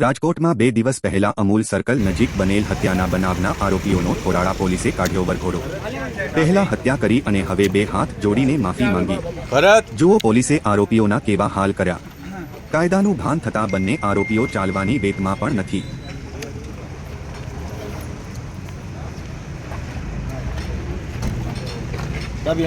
રાજકોટમાં બે દિવસ પહેલા અમૂલ સર્કલ નજીક બનેલ હત્યાના બનાવના આરોપીઓનો થોરાળા પોલીસે કાઢ્યો વરઘોડો. પહેલા હત્યા કરી અને હવે બે હાથ જોડીને માફી માંગી. ભરત! જુઓ પોલીસે આરોપીઓના કેવા હાલ કર્યા. કાયદાનું ભાન થતા બંને આરોપીઓ ચાલવાની વેતમાં પણ નથી. ચાબી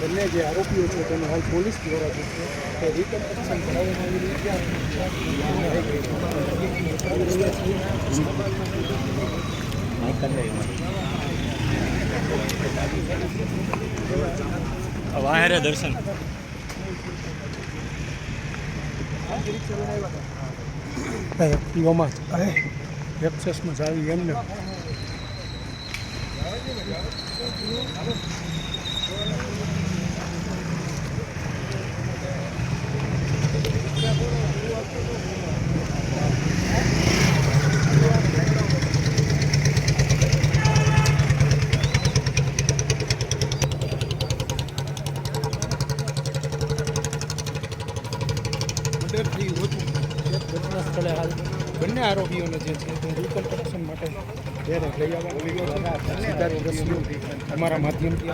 બંને જે આરોપીઓ છે, તેનો હાલ પોલીસ દ્વારા છે તે રિકન્સ્ટ્રક્શન કરાવવામાં વાહેરે દર્શન પીવામાં એક્સેસમાં ચાવી એમને Thank ઓછું સ્થળે હાલ બંને આરોપીઓને જે છે તે રિકન્સ્ટ્રક્શન માટે લઈ અમારા માધ્યમથી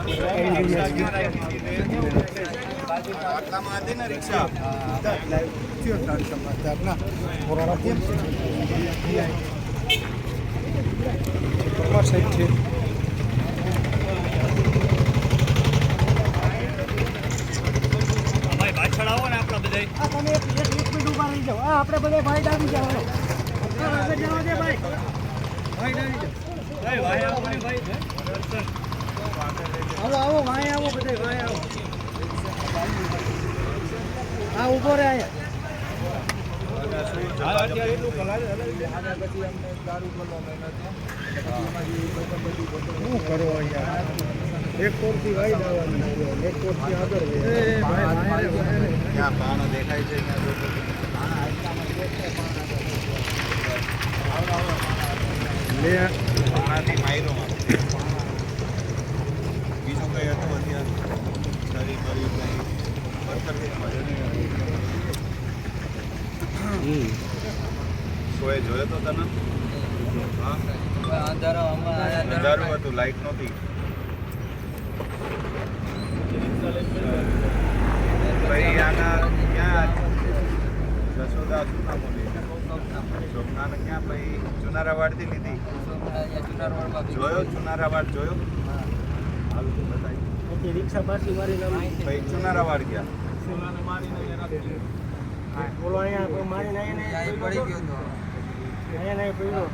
પરમાર સાહેબ છે. ભાઈ પાછળ આવો ને આપણા બધા તમે એક મિનિટ ઊભા રહી જાઓ. આ આપણે બધા ભાઈ ડાબી જાઓ જવા દે ભાઈ ભાઈ ડાબી જાઓ ભાઈ ભાઈ આવો ને ભાઈ દર્શન આવો આવો ભાઈ આવો બધા ભાઈ આવો આ ઊભો શું કરો યાર એક કોરથી આગળ દેખાય છે ત્યાં જો લે પાણાથી માયરો બીજું કંઈ હતું અત્યારે? શરીર બરી કઈ? સોએ જોયો તો તને અંધારું હતું લાઈટ નહોતી. ભાઈ આના ક્યાં? જશોદા શું નામ? સ્વપ્નાને ક્યાં ભાઈ ચુનારાવાડથી લીધી જોયો? ચુનારાવાડ જોયો હાલ પછી રિક્ષા પાછી મારી ભાઈ ચુનારાવાડ ગયા. બોલો અહીંયા કોઈ મારી અહીંયા પડી ગયો અહીંયા નહીં પડ્યો.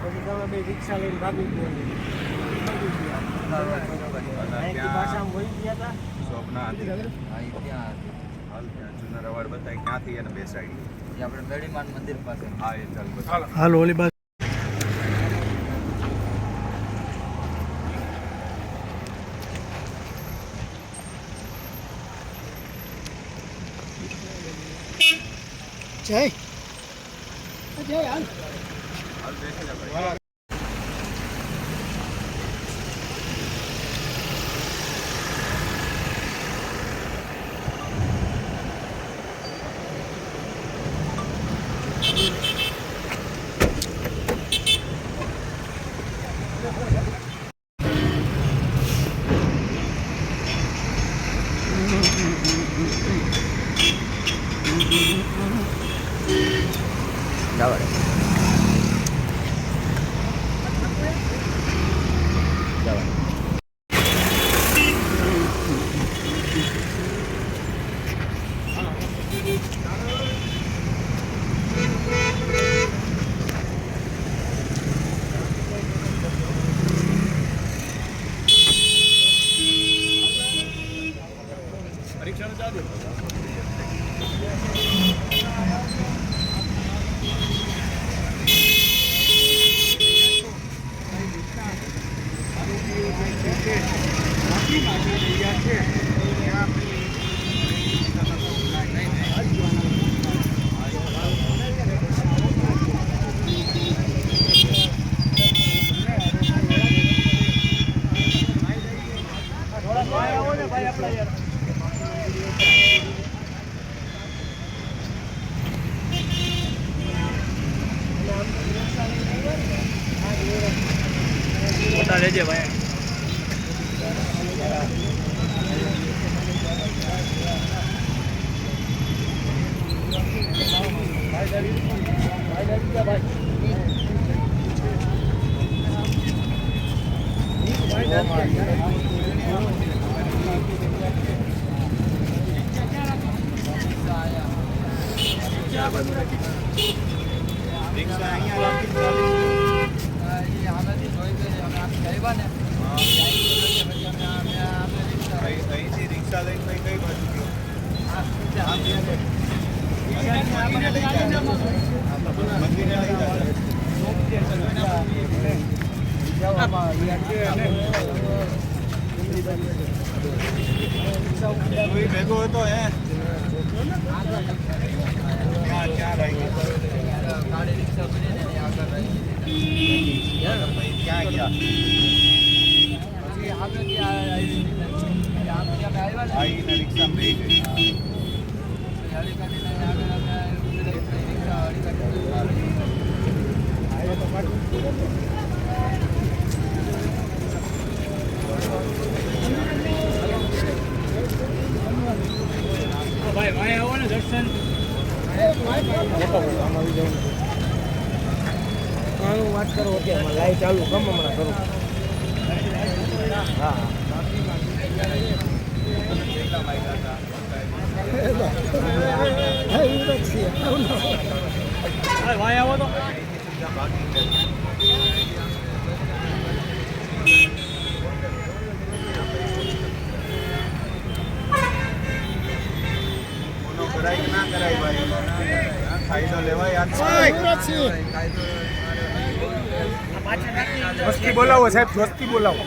પછી તમે બે રિક્ષા લઈને ભાગી ગયો. હતી. હાલ ત્યાં ચુનારાવાડ ક્યાંથી એને બેસાડી? આપણે મેડીમાન મંદિર પાસે. હા એ ચાલ હાલ ઓલી બાજુ. જય. જય હાલ. છે. માફી માગી રહ્યા છે. ત્યાં અહીંથી ભેગો હતો હે ક્યાં ક્યાં રહી ગયો ગાડી રિક્ષા કરીને એની આગળ રહી પછી ક્યાં ગયા પછી આગળથી આ- આવી આવો હું વાત કરું અત્યારે લાઈવ ચાલુ ગમે હમણાં કરું. હા. ભાઈ આવો તો. કરાય ના કરાય. ભાઈ ફાયદો લેવાય યાદ વસ્તી બોલાવો સાહેબ વસ્તી બોલાવો.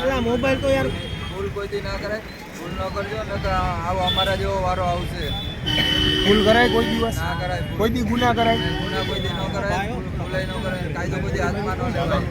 પેલા મોબાઈલ તો યાર ભૂલ કોઈથી ના કરાય. ભૂલ ન કરજો નકર આવો અમારા જેવો વારો આવશે. ભૂલ કરાય કોઈ દિવસ? ના કરાય કોઈ દી ગુના કરાય? ગુના કોઈથી ન કરાય ભૂલ ભૂલાઈ ન કરાય કાયદો કોઈથી હાથમાં ન લેવાય.